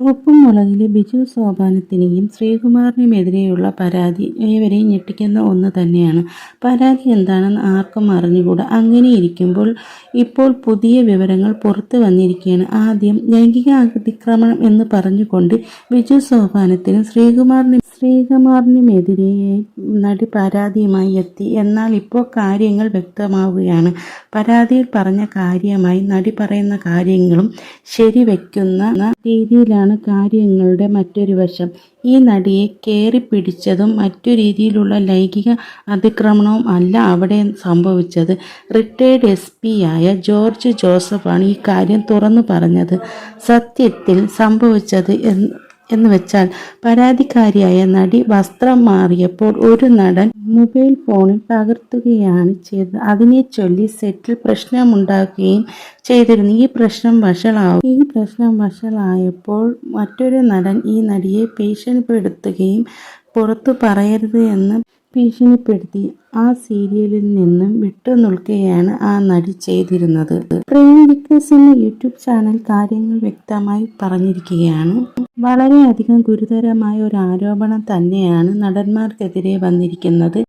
ഉപ്പും മുളകിലെ ബിജു സോപാനത്തിനെയും ശ്രീകുമാറിനുമെതിരെയുള്ള പരാതി ഏവരെയും ഞെട്ടിക്കുന്ന ഒന്ന് തന്നെയാണ്. പരാതി എന്താണെന്ന് ആർക്കും അറിഞ്ഞുകൂടാ. അങ്ങനെ ഇരിക്കുമ്പോൾ ഇപ്പോൾ പുതിയ വിവരങ്ങൾ പുറത്തു വന്നിരിക്കുകയാണ്. ആദ്യം ലൈംഗിക അതിക്രമണം എന്ന് പറഞ്ഞുകൊണ്ട് ബിജു സോപാനത്തിനും ശ്രീകുമാറിനും ശ്രീകുമാറിനുമെതിരെ നടി പരാതിയുമായി എത്തി. എന്നാൽ ഇപ്പോൾ കാര്യങ്ങൾ വ്യക്തമാവുകയാണ്. പരാതിയിൽ പറഞ്ഞ കാര്യമായി നടി പറയുന്ന കാര്യങ്ങളും ശരിവെക്കുന്ന രീതിയിലാണ് കാര്യങ്ങളുടെ മറ്റൊരു വശം. ഈ നടിയെ കയറി പിടിച്ചതും മറ്റു രീതിയിലുള്ള ലൈംഗിക അതിക്രമണവും അല്ല അവിടെ സംഭവിച്ചത്. റിട്ടയേർഡ് എസ് ആയ ജോർജ് ജോസഫാണ് ഈ കാര്യം തുറന്നു പറഞ്ഞത്. സത്യത്തിൽ സംഭവിച്ചത് എന്ന് എന്ന് വെച്ചാൽ പരാതിക്കാരിയായ നടി വസ്ത്രം മാറിയപ്പോൾ ഒരു നടൻ മൊബൈൽ ഫോണിൽ പകർത്തുകയാണ് ചെയ്തത്. അതിനെ ചൊല്ലി സെറ്റിൽ പ്രശ്നമുണ്ടാക്കുകയും ചെയ്തിരുന്നു. ഈ പ്രശ്നം വഷളാവും. ഈ പ്രശ്നം വഷളായപ്പോൾ മറ്റൊരു നടൻ ഈ നടിയെ ഭീഷണിപ്പെടുത്തുകയും പുറത്തു പറയരുത് എന്ന് ഭീഷണിപ്പെടുത്തി ആ സീരിയലിൽ നിന്നും വിട്ടുനിൽക്കുകയാണ് ആ നടി ചെയ്തിരുന്നത്. പ്രേം വിക്രസ് എന്ന യൂട്യൂബ് ചാനൽ കാര്യങ്ങൾ വ്യക്തമായി പറഞ്ഞിരിക്കുകയാണ്. വളരെയധികം ഗുരുതരമായ ഒരു ആരോപണം തന്നെയാണ് നടന്മാർക്കെതിരെ വന്നിരിക്കുന്നത്.